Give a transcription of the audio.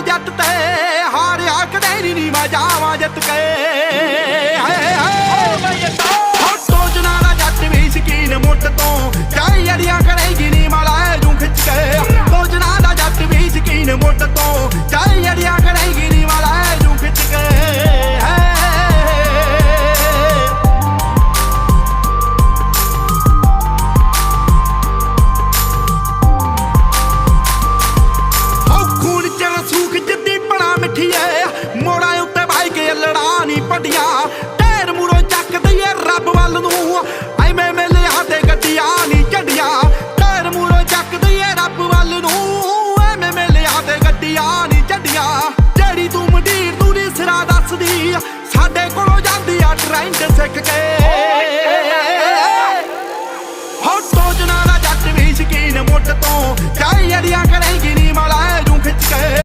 ਜੱਟ ਤੇ ਹਾਰਿਆ ਕਦੇ ਨਹੀਂ ਨੀ ਮੈਂ ਜਾਵਾਂ ਜਿੱਤ ਕੇ। ਸਿੱਖ ਕੇ ਹੋ ਸੋਚਣਾ ਦਾ ਜੱਟ ਵੀ ਸ਼ਕੀਨ ਮੁੱਢ ਤੋਂ।